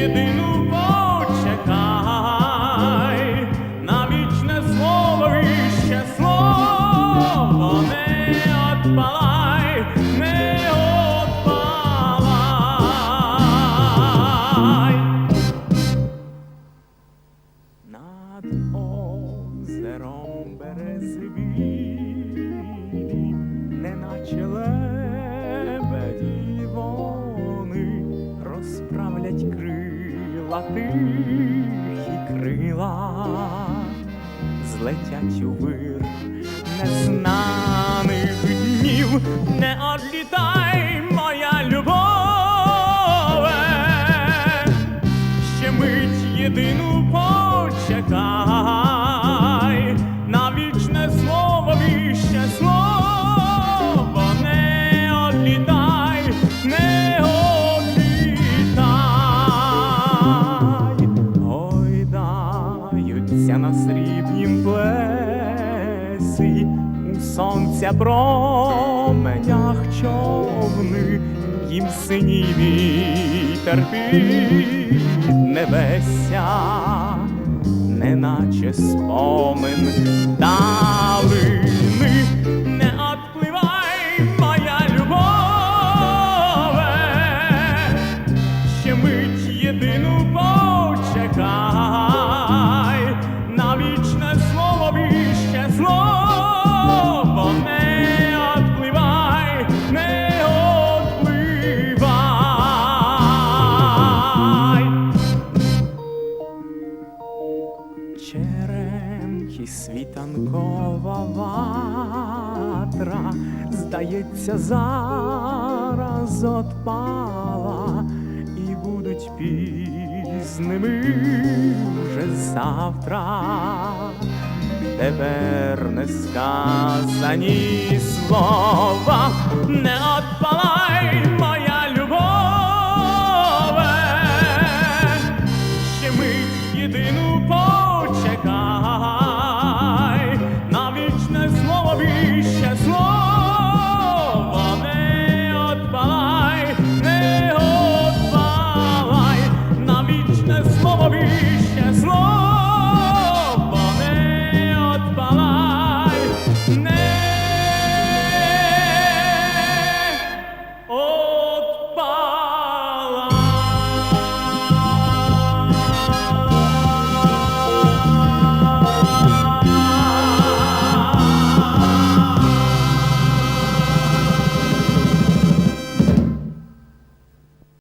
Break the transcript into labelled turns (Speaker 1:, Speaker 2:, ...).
Speaker 1: jedynu тихі крила злетять у вир. Незнаних днів, не одлітай, сонця променях човни, їм синій вітер під небеся, неначе спомин Черемхі світанкова ватра, здається, зараз отпала, і будуть пізними вже завтра. Тепер не сказані слова,